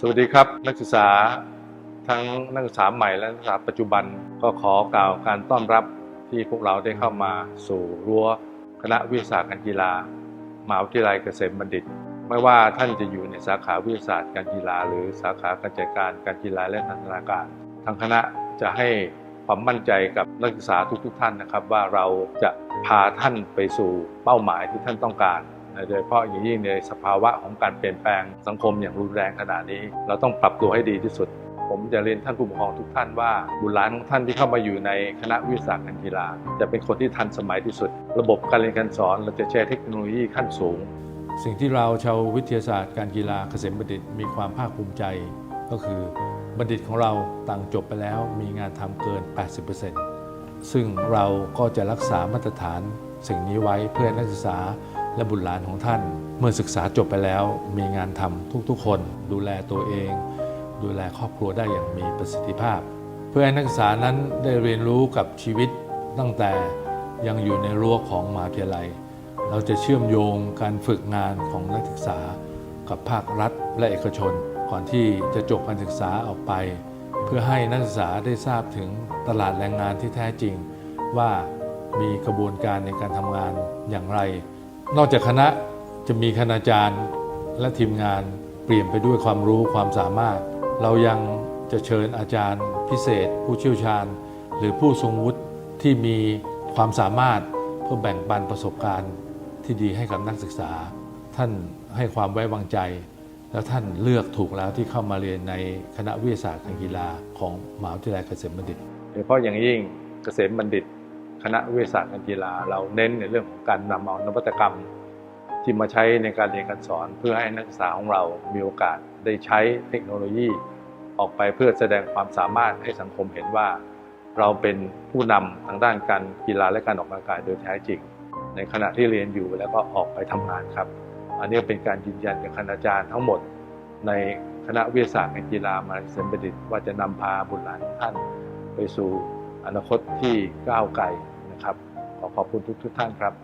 สวัสดีครับนักศึกษาทั้งนักศึกษาใหม่และนักศึกษาปัจจุบันก็ขอกล่าวการต้อนรับที่พวกเราได้เข้ามาสู่รั้วคณะวิทยาศาสตร์การกีฬามหาวิทยาลัยเกษมบัณฑิต ไม่ว่าท่านจะอยู่ในสาขาวิทยาศาสตร์การกีฬา หรือสาขาการจัดการการกีฬาและนันทนาการทางคณะจะให้ความมั่นใจกับนักศึกษาทุกๆท่านนะครับ ว่าเราจะพาท่านไปสู่เป้าหมายที่ท่านต้องการ โดยเฉพาะอย่างยิ่งในสภาวะของการเปลี่ยนแปลงสังคมอย่างรุนแรงขนาดนี้ เราต้องปรับตัวให้ดีที่สุด ผมจะเรียนท่านผู้ปกครองทุกท่านว่าบุตรหลานของท่านที่เข้ามาอยู่ในคณะวิทยาศาสตร์การกีฬา จะเป็นคนที่ทันสมัยที่สุด ระบบการเรียนการสอนเราจะใช้เทคโนโลยีขั้นสูง สิ่งที่เราชาววิทยาศาสตร์การกีฬาเกษมบัณฑิตมีความภาคภูมิใจ ก็คือบัณฑิตของเราต่างจบไปแล้วมีงานทำเกิน 80%ซึ่งเราก็จะรักษามาตรฐานสิ่งนี้ไว้เพื่อนักศึกษา และบุตรหลานของท่าน เมื่อศึกษาจบไปแล้ว มีงานทำทุกๆ คน ดูแลตัวเอง ดูแลครอบครัวได้อย่างมีประสิทธิภาพ เพื่อให้นักศึกษานั้นได้เรียนรู้กับชีวิตตั้งแต่ยังอยู่ในรั้วของมหาวิทยาลัย เราจะเชื่อมโยงการฝึกงานของนักศึกษา กับภาครัฐและเอกชน ก่อนที่จะจบการศึกษาออกไป เพื่อให้นักศึกษาได้ทราบถึงตลาดแรงงานที่แท้จริง ว่ามีกระบวนการในการทำงานอย่างไร นอกจากคณะจะมีคณาจารย์และทีมงานเปลี่ยนไปด้วยความรู้ความสามารถ เรายังจะเชิญอาจารย์พิเศษ ผู้เชี่ยวชาญ หรือผู้ทรงวุฒิที่มีความสามารถเพื่อแบ่งปันประสบการณ์ที่ดีให้กับนักศึกษา ท่านให้ความไว้วางใจ แล้วท่านเลือกถูกแล้วที่เข้ามาเรียนในคณะวิทยาศาสตร์การกีฬาของมหาวิทยาลัยเกษมบัณฑิตโดยเฉพาะอย่างยิ่งเกษมบัณฑิต คณะวิทยาศาสตร์การกีฬา เราเน้นในเรื่องของการนำเอานวัตกรรม ที่มาใช้ในการเรียนการสอน เพื่อให้นักศึกษาของเรามีโอกาสได้ใช้เทคโนโลยี ออกไปเพื่อแสดงความสามารถให้สังคมเห็นว่า เราเป็นผู้นำทางด้านการกีฬาและการออกกำลังกายโดยแท้จริง ในขณะที่เรียนอยู่แล้วก็ออกไปทำงานครับ อันนี้เป็นการยืนยันจากคณาจารย์ทั้งหมดในคณะวิทยาศาสตร์การกีฬามาเซนบัณฑิตว่าจะนำพาบุตรหลานท่านไปสู่อนาคตที่ก้าวไกล นะครับ ขอขอบคุณทุกทุกท่านครับ